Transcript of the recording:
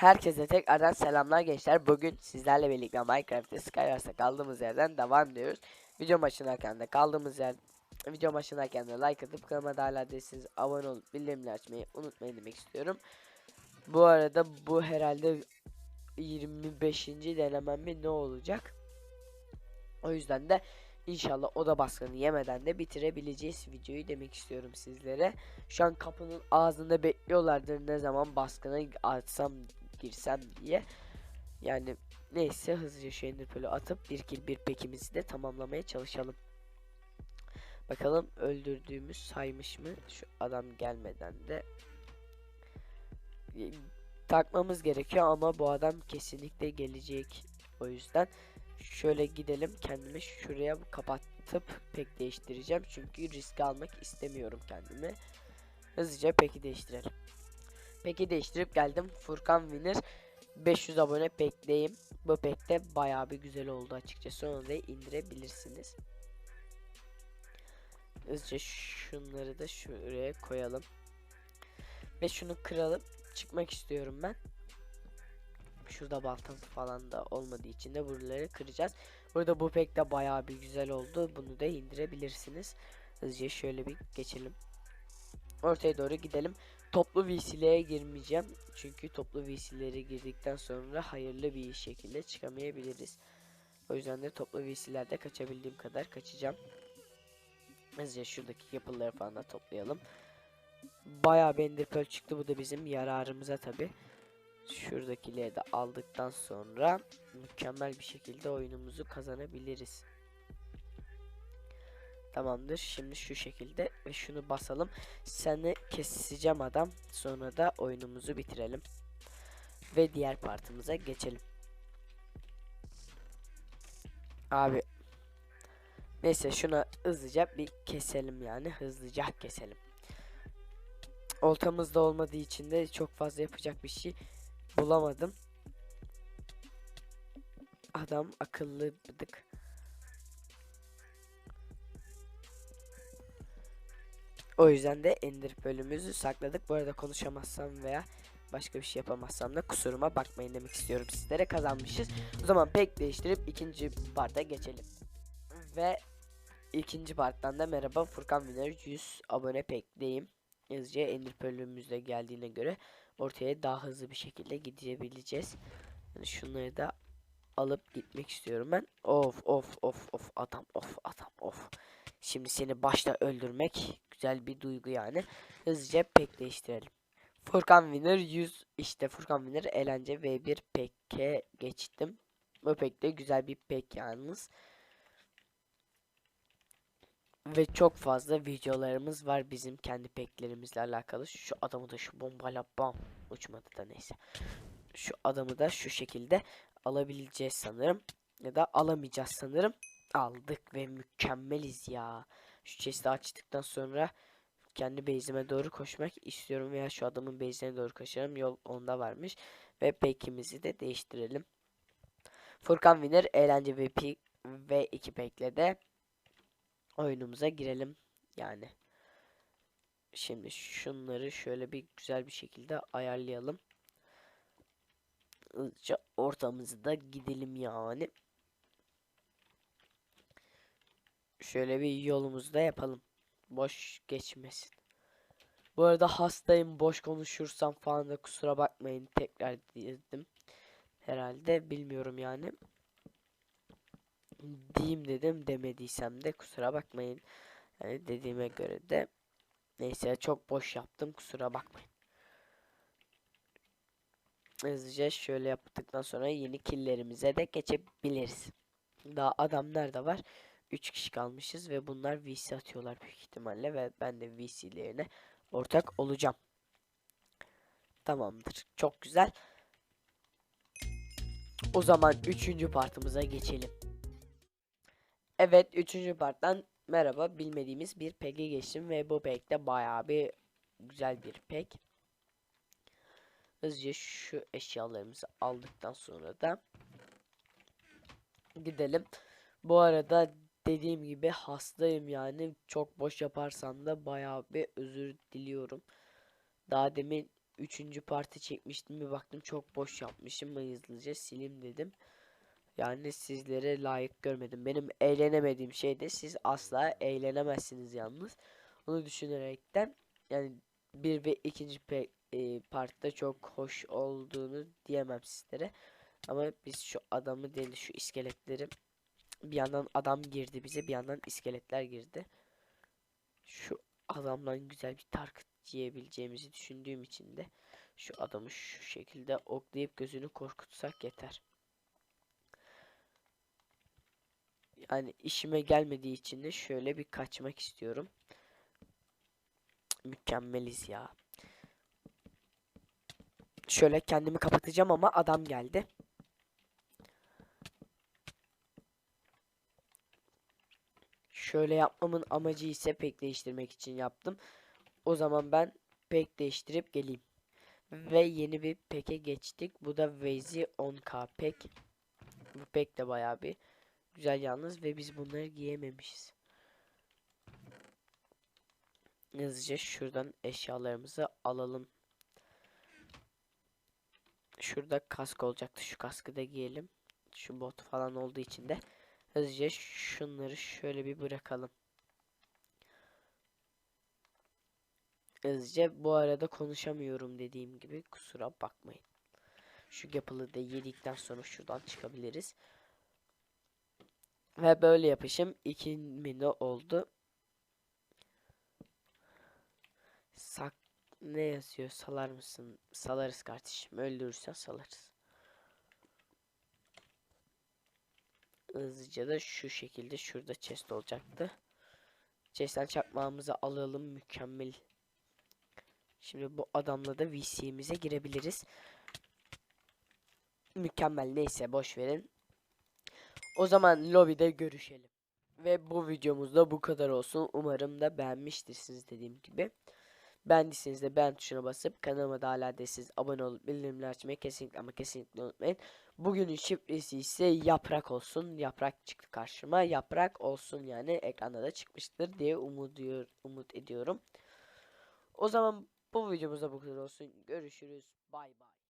Herkese tekrardan selamlar gençler. Bugün sizlerle birlikte Minecraft'te Skywars'a kaldığımız yerden devam ediyoruz. Video başındayken de kaldığımız yer video başındayken de like atıp kanalıma da hala değilseniz abone olup bildirimleri açmayı unutmayın demek istiyorum. Bu arada bu herhalde 25. denemem mi ne olacak? O yüzden de inşallah oda baskını yemeden de bitirebileceğiz videoyu demek istiyorum sizlere. Şu an kapının ağzında bekliyorlardır ne zaman baskına atsam girsem diye. Yani neyse hızlıca şu enderpearl'ü atıp bir kill bir pekimizi de tamamlamaya çalışalım. Bakalım öldürdüğümüz saymış mı? Şu adam gelmeden de e, takmamız gerekiyor ama bu adam kesinlikle gelecek. O yüzden şöyle gidelim kendimi şuraya kapatıp pek değiştireceğim. Çünkü risk almak istemiyorum kendimi. Hızlıca peki değiştirelim. Peki değiştirip geldim. Furkan Winner 500 abone pekleyim. Bu pek de bayağı bir güzel oldu açıkçası. Onu da indirebilirsiniz. Hızlıca şunları da şuraya koyalım. Ve şunu kıralım. Çıkmak istiyorum ben. Şurada baltam falan da olmadığı için de buraları kıracağız. Burada bu pek de bayağı bir güzel oldu. Bunu da indirebilirsiniz. Hızlıca şöyle bir geçelim. Ortaya doğru gidelim. Toplu VC'lere girmeyeceğim. Çünkü toplu VC'lere girdikten sonra hayırlı bir şekilde çıkamayabiliriz. O yüzden de toplu VC'lerde kaçabildiğim kadar kaçacağım. Hızlıca şuradaki yapıları falan da toplayalım. Bayağı bir pearl çıktı. Bu da bizim yararımıza tabi. Şuradakileri de aldıktan sonra mükemmel bir şekilde oyunumuzu kazanabiliriz. Tamamdır. Şimdi şu şekilde ve şunu basalım. Seni keseceğim adam. Sonra da oyunumuzu bitirelim. Ve diğer partımıza geçelim. Abi. Neyse şuna hızlıca bir keselim yani. Hızlıca keselim. Oltamızda olmadığı için de çok fazla yapacak bir şey bulamadım. Adam akıllı bıdık. O yüzden de Ender bölümümüzü sakladık. Bu arada konuşamazsam veya başka bir şey yapamazsam da kusuruma bakmayın demek istiyorum. Sizlere kazanmışız. O zaman pek değiştirip ikinci parta geçelim. Ve ikinci parttan da merhaba Furkan Winner 100 abone pekleyim. Hızlıca Ender bölümümüzde geldiğine göre ortaya daha hızlı bir şekilde gidebileceğiz. Yani şunları da alıp gitmek istiyorum ben. Of of of of adam of adam of. Şimdi seni başta öldürmek güzel bir duygu yani. Hızlıca pek değiştirelim. Furkan Winner 100 işte Furkan Winner eğlence V1 peke geçtim. Bu pek de güzel bir pek yalnız. Ve çok fazla videolarımız var bizim kendi peklerimizle alakalı. Şu adamı da şu bombayla bam uçmadı da neyse. Şu adamı da şu şekilde alabileceğiz sanırım. Ya da alamayacağız sanırım. Aldık ve mükemmeliz ya. Şu chest'i açtıktan sonra kendi base'ime doğru koşmak istiyorum veya şu adamın base'ine doğru koşarım. Yol onda varmış. Ve pekimizi de değiştirelim. Furkan Winner eğlence ve, ve iki pekle de oyunumuza girelim. Yani. Şimdi şunları şöyle bir güzel bir şekilde ayarlayalım. Hızlıca ortamızı da gidelim yani. Şöyle bir yolumuzu da yapalım. Boş geçmesin. Bu arada hastayım. Boş konuşursam falan da kusura bakmayın. Tekrar dedim. Herhalde bilmiyorum yani. Diyeyim dedim demediysem de kusura bakmayın. Yani dediğime göre de neyse çok boş yaptım kusura bakmayın. Hızlıca şöyle yaptıktan sonra yeni killerimize de geçebiliriz. Daha adam nerede var? 3 kişi kalmışız ve bunlar VC atıyorlar büyük ihtimalle ve ben de VC'lerine ortak olacağım. Tamamdır. Çok güzel. O zaman 3. partımıza geçelim. Evet 3. parttan merhaba bilmediğimiz bir pek'e geçtim ve bu pek de bayağı bir güzel bir pek. Hızlıca şu eşyalarımızı aldıktan sonra da gidelim. Bu arada dediğim gibi hastayım yani çok boş yaparsam da bayağı bir özür diliyorum. Daha demin üçüncü parti çekmiştim. Bir baktım çok boş yapmışım. Hızlıca sileyim dedim. Yani sizlere layık görmedim. Benim eğlenemediğim şey de siz asla eğlenemezsiniz yalnız. Onu düşünerekten yani bir ve ikinci pe e, çok hoş olduğunu diyemem sizlere. Ama biz şu adamı değil şu iskeletleri bir yandan adam girdi bize bir yandan iskeletler girdi. Şu adamdan güzel bir target yiyebileceğimizi düşündüğüm için de şu adamı şu şekilde oklayıp gözünü korkutsak yeter. Yani işime gelmediği için de şöyle bir kaçmak istiyorum. Mükemmeliz ya. Şöyle kendimi kapatacağım ama adam geldi. Şöyle yapmamın amacı ise pek değiştirmek için yaptım. O zaman ben pek değiştirip geleyim. Ve yeni bir peke geçtik. Bu da Wazy 10k pek. Bu pek de bayağı bir güzel yalnız ve biz bunları giyememişiz. Hızlıca şuradan eşyalarımızı alalım. Şurada kask olacaktı. Şu kaskı da giyelim. Şu bot falan olduğu için de hızlıca şunları şöyle bir bırakalım. Hızlıca bu arada konuşamıyorum dediğim gibi kusura bakmayın. Şu yapılı da yedikten sonra şuradan çıkabiliriz. Ve böyle yapışım 2 mini oldu. Sak ne yazıyor? Salar mısın? Salarız kardeşim. Öldürürsen salarız. Hızlıca da şu şekilde şurada chest olacaktı. Chest'ten çakmağımızı alalım. Mükemmel. Şimdi bu adamla da VC'mize girebiliriz. Mükemmel. Neyse boş verin. O zaman lobide görüşelim. Ve bu videomuz da bu kadar olsun. Umarım da beğenmiştirsiniz dediğim gibi. Beğendiyseniz de beğen tuşuna basıp kanalıma da hala değilseniz abone olup bildirimleri açmayı kesinlikle ama kesinlikle unutmayın. Bugünün şifresi ise yaprak olsun. Yaprak çıktı karşıma. Yaprak olsun yani ekranda da çıkmıştır diye umut, ediyor, umut ediyorum. O zaman bu videomuzda bu kadar olsun. Görüşürüz. Bay bay.